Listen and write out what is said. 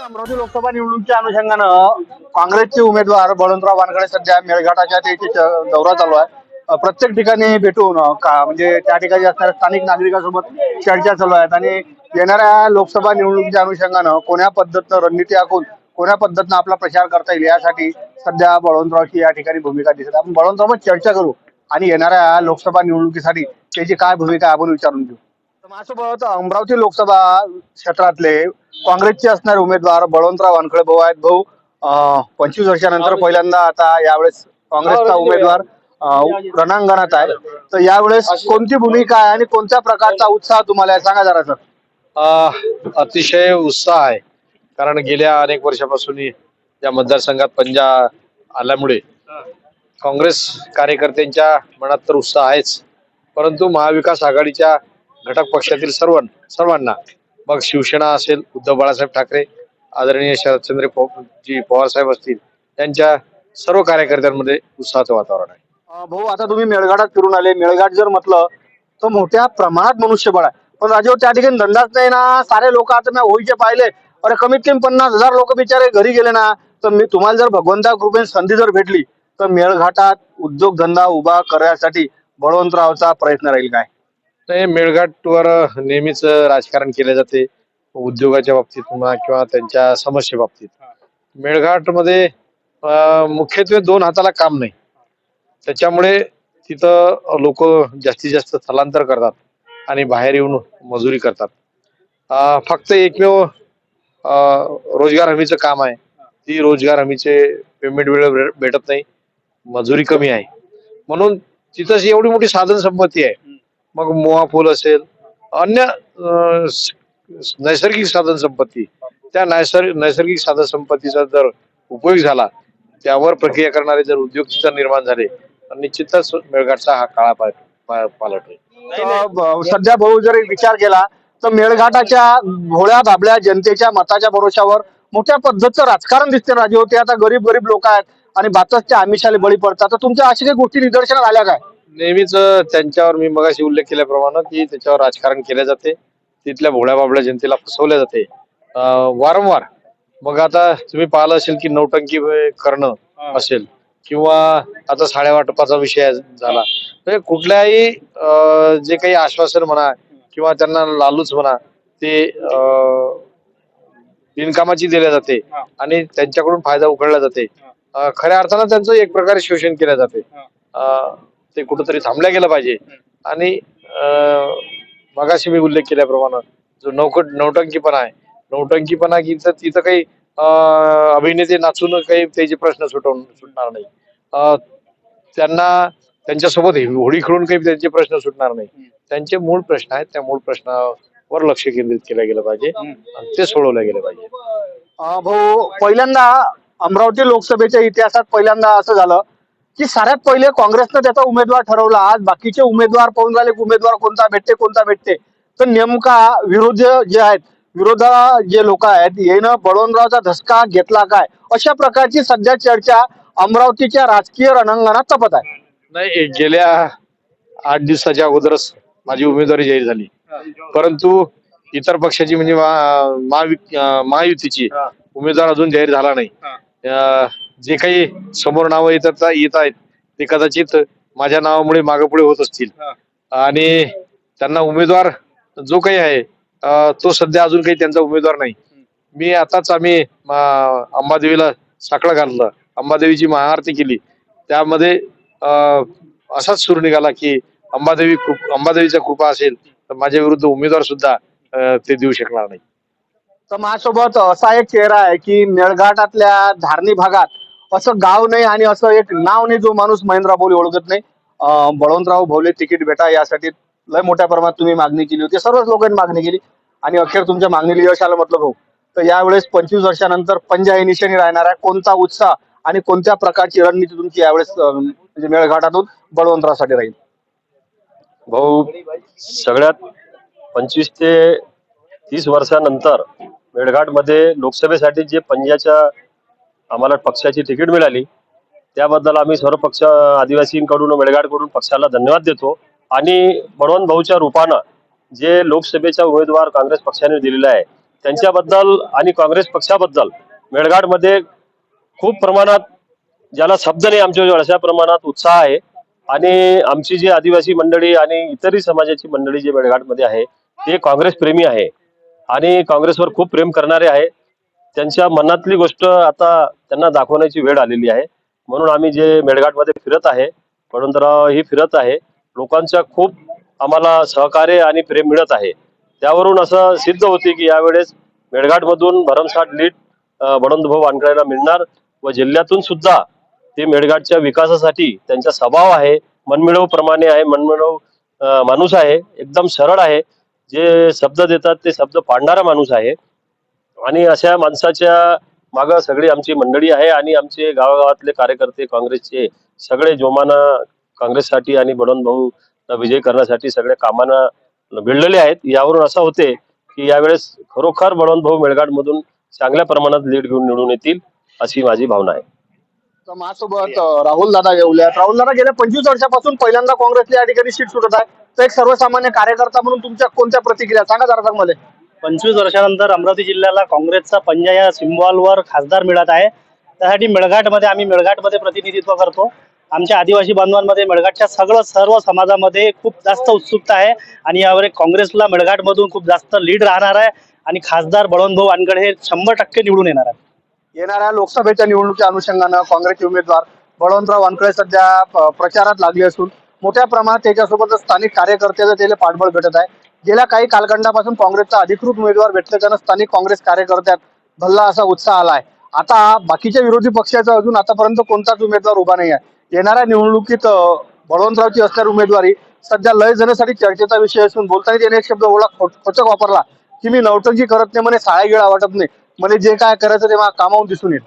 अमरावती लोकसभा निवडणुकीच्या अनुषंगानं काँग्रेसचे उमेदवार बळवंतराव वानखडे सध्या मेळघाटाच्या दौरा चालू आहे. प्रत्येक ठिकाणी भेटून का म्हणजे त्या ठिकाणी असणाऱ्या स्थानिक नागरिकांसोबत चर्चा चालू आहेत आणि येणाऱ्या लोकसभा निवडणुकीच्या अनुषंगानं कोण्या पद्धतीनं रणनीती आखून कोण्या पद्धतीनं आपला प्रचार करता येईल यासाठी सध्या बळवंतरावची या ठिकाणी भूमिका दिसत आहे. आपण बळवंतराववर चर्चा करू आणि येणाऱ्या लोकसभा निवडणुकीसाठी त्याची काय भूमिका आपण विचारून घेऊ. माझ्यासोबत अमरावती लोकसभा क्षेत्रातले काँग्रेसचे असणारे उमेदवार बळवंतराव वानखळे भाऊ आहेत. भाऊ पंचवीस वर्षानंतर पहिल्यांदा आता यावेळेस काँग्रेसचा उमेदवार रणांगणात आहे. तर यावेळेस कोणती भूमिका आहे आणि कोणत्या प्रकारचा उत्साह तुम्हाला आहे? सांगा जरा सर. अ, अतिशय उत्साह आहे. कारण गेल्या अनेक वर्षापासून या मतदारसंघात पंजा आल्यामुळे काँग्रेस कार्यकर्त्यांच्या मनात तर उत्साह आहेच. परंतु महाविकास आघाडीच्या घटक पक्षातील सर्व सर्वांना. मग शिवसेना असेल उद्धव बाळासाहेब ठाकरे आदरणीय शरदचंद्र जी पवार साहेब असतील त्यांच्या सर्व कार्यकर्त्यांमध्ये उत्साहाचं वातावरण आहे. भाऊ आता तुम्ही मेळघाटात फिरून आले. मेळघाट जर म्हटलं तर मोठ्या प्रमाणात मनुष्यबळ आहे. पण राजेवर त्या ठिकाणी धंदाच नाही ना सारे लोक आता मी होईचे पाहिले. अरे कमीत कमी पन्नास हजार लोक बिचारे घरी गेले ना तर मी तुम्हाला जर भगवंता कृपेने संधी जर भेटली तर मेळघाटात उद्योगधंदा उभा करण्यासाठी बळवंतरावचा प्रयत्न राहील काय? नाही मेळघाटवर नेहमीच राजकारण केले जाते. उद्योगाच्या बाबतीत म्हणा किंवा त्यांच्या समस्ये बाबतीत. मेळघाटमध्ये मुख्यत्वे दोन हाताला काम नाही. त्याच्यामुळे तिथं लोक जास्तीत जास्त स्थलांतर करतात आणि बाहेर येऊन मजुरी करतात. फक्त एकमेव रोजगार हमीचं काम आहे. ती रोजगार हमीचे पेमेंट वेळ भेटत नाही. मजुरी कमी आहे. म्हणून तिथं एवढी मोठी साधन संपत्ती आहे. मग मोहा फूल असेल अन्य नैसर्गिक साधन संपत्ती त्या नैसर्गिक नैसर्गिक साधन संपत्तीचा जर उपयोग झाला त्यावर प्रक्रिया करणारे जर उद्योग तिथं निर्माण झाले तर निश्चितच मेळघाटचा हा काळा पालट होईल. सध्या भाऊ जर विचार केला तर मेळघाटाच्या भोळ्या बाबड्या जनतेच्या मताच्या भरोशावर मोठ्या पद्धतीचं राजकारण दिसते. राजे होते आता गरीब गरीब लोक आहेत आणि बातच्या आमिषाला बळी पडतात. तर तुमच्या अशा काही गोष्टी निदर्शनात आल्या काय? नेहमीच त्यांच्यावर मी मगाशी उल्लेख केल्याप्रमाणे की त्याच्यावर राजकारण केले जाते. तिथल्या भोळ्या बाबड्या जनतेला फसवले जाते. अं, वारंवार. मग आता तुम्ही पाहिलं असेल की नौटंकी करणं असेल किंवा आता साड्या वाटपाचा विषय झाला. म्हणजे कुठल्याही जे काही आश्वासन म्हणा किंवा त्यांना लालूच म्हणा ते बिनकामाची दिल्या जाते आणि त्यांच्याकडून फायदा उकळला जाते. खऱ्या अर्थानं त्यांचं एक प्रकारे शोषण केलं जाते. अं, ते कुठंतरी थांबल्या गेलं पाहिजे. आणि अं, मगाशी मी उल्लेख केल्याप्रमाणे जो नौकट नौटंकीपणा आहे. नौटंकीपणा की तर तिथं काही अभिनेते नाचून काही त्याचे प्रश्न सुटवून सुटणार नाही. अं, त्यांना त्यांच्यासोबत होळी खेळून काही त्यांचे प्रश्न सुटणार नाही. त्यांचे मूळ प्रश्न आहेत त्या मूळ प्रश्नावर लक्ष केंद्रित केलं गेलं पाहिजे. आणि ते सोडवले गेले पाहिजे. भाऊ पहिल्यांदा अमरावती लोकसभेच्या इतिहासात पहिल्यांदा असं झालं की साऱ्यात पहिले काँग्रेसनं त्याचा उमेदवार ठरवला. आज बाकीचे उमेदवार पाहून झाले की उमेदवार कोणता भेटते कोणता भेटते. तर नेमका विरोधी जे आहेत विरोधा जे लोक आहेत येणं बळवंतरावचा धसका घेतला काय? अशा प्रकारची सध्या चर्चा अमरावतीच्या राजकीय रणांगणात तपत आहे. नाही गेल्या आठ दिवसाच्या अगोदरच माझी उमेदवारी जाहीर झाली. परंतु इतर पक्षाची म्हणजे महायुतीची उमेदवार अजून जाहीर झाला नाही. जे काही समोर नावं येतात येत आहेत ते कदाचित माझ्या नावामुळे मागे पुढे होत असतील. आणि त्यांना उमेदवार जो काही आहे तो सध्या अजून काही त्यांचा उमेदवार नाही. मी आताच आम्ही अंबादेवीला साकडं घातलं. अंबादेवीची महाआरती केली. त्यामध्ये असाच सूर निघाला की अंबादेवी कृप- अंबादेवीचा कृपा असेल तर माझ्या विरुद्ध उमेदवार सुद्धा ते देऊ शकणार नाही. तर माझ्यासोबत असा एक चेहरा आहे की मेळघाटातल्या धारणी भागात असं गाव नाही आणि असं एक नाव नाही जो माणूस महेंद्रा बोली ओळखत नाही. बळवंतराव भोवले तिकीट भेटा यासाठी लय मोठ्या प्रमाणात तुम्ही मागणी केली होती. सर्वच लोकांनी मागणी केली. आणि अखेर तुमच्या मागणीला यश आलं म्हटलं भाऊ. तर यावेळेस पंचवीस वर्षानंतर पंजा या निशाणी राहणार आहे कोणता उत्साह आणि कोणत्या प्रकारची रणनीती तुमची यावेळेस म्हणजे मेळघाटातून बळवंतरावसाठी राहील? भाऊ सगळ्यात पंचवीस ते तीस वर्षानंतर मेळघाटमध्ये लोकसभेसाठी जे पंजाच्या आम्हाला पक्षाची तिकीट मिळाली. त्याबद्दल आम्ही सर्व पक्ष आदिवासींकडून मेळघाटकडून पक्षाला धन्यवाद देतो. आणि बळवंत भाऊच्या रूपानं जे लोकसभेचा उमेदवार काँग्रेस पक्षाने दिलेला आहे त्यांच्याबद्दल आणि काँग्रेस पक्षाबद्दल मेळघाटमध्ये खूप प्रमाणात ज्याला शब्द नाही आमच्या अशा प्रमाणात उत्साह आहे. आणि आमची जी आदिवासी मंडळी आणि इतरही समाजाची मंडळी जी मेळघाटमध्ये आहे ते काँग्रेस प्रेमी आहे. आणि काँग्रेसवर खूप प्रेम करणारे आहे. त्यांच्या मनातली गोष्ट आता त्यांना दाखवण्याची वेळ आलेली आहे. म्हणून आम्ही जे मेळघाटमध्ये फिरत आहे बळवंतराव ही फिरत आहे लोकांच्या खूप आम्हाला सहकार्य आणि प्रेम मिळत आहे. त्यावरून असं सिद्ध होते की यावेळेस मेळघाटमधून भरमसाठ लीड बळवंतभाऊ वानखळेला मिळणार व जिल्ह्यातून सुद्धा ते मेळघाटच्या विकासासाठी त्यांचा स्वभाव आहे मनमिळव प्रमाणे आहे मनमिळव माणूस आहे एकदम सरळ आहे. जे शब्द देतात ते शब्द पाडणारा माणूस आहे. आणि अशा माणसाच्या माग सगळी आमची मंडळी आहे आणि आमचे गावागावातले कार्यकर्ते काँग्रेसचे सगळे जोमानं काँग्रेससाठी आणि बळवंत भाऊ विजय करण्यासाठी सगळे कामांना भिडलेले आहेत. यावरून असं होते की यावेळेस खरोखर बळवंत भाऊ मेळघाटमधून चांगल्या प्रमाणात लीड घेऊन निवडून येतील अशी माझी भावना आहे. माझ्यासोबत राहुल दादा येऊल्यात राहुल दादा गेल्या पंचवीस वर्षापासून पहिल्यांदा काँग्रेसला या ठिकाणी सीट सुटत आहे. तर एक सर्वसामान्य कार्यकर्ता म्हणून तुमच्या कोणत्या प्रतिक्रिया सांगा जरा सांग मला पंचवीस वर्षानंतर अमरावती जिल्ह्याला काँग्रेसचा पंजा या सिम्बॉलवर खासदार मिळत आहे. त्यासाठी मेळघाटमध्ये आम्ही मेळघाटमध्ये प्रतिनिधित्व करतो. आमच्या आदिवासी बांधवांमध्ये मेळघाटच्या सगळं सर्व समाजामध्ये खूप जास्त उत्सुकता आहे आणि यावर एक काँग्रेसला मेळघाटमधून खूप जास्त लीड राहणार आहे आणि खासदार बळवंतभाऊ वानगड हे शंभर टक्के निवडून येणार आहे येणाऱ्या लोकसभेच्या निवडणुकीच्या अनुषंगानं काँग्रेसचे उमेदवार बळवंतराव वानखळे सध्या प्रचारात लागले असून मोठ्या प्रमाणात त्याच्यासोबत स्थानिक कार्यकर्त्याचं त्याला पाठबळ भेटत आहे. गेल्या काही कालखंडापासून काँग्रेसचा अधिकृत उमेदवार भेटल्याच्यानं स्थानिक काँग्रेस कार्यकर्त्यात भल्ला असा उत्साह आला आहे आता बाकीच्या विरोधी पक्षाचा अजून आतापर्यंत कोणताच उमेदवार उभा नाही आहे येणाऱ्या निवडणुकीत बळवंतरावची असणारी उमेदवारी सध्या लय जणांसाठी चर्चेचा विषय असून बोलताना त्याने एक शब्द ओळख खोचक वापरला की मी नौटंकी करत नाही म्हणे साळ्या गिळा वाटत नाही. मला जे काय करायचं ते मला कामावून दिसून येईल.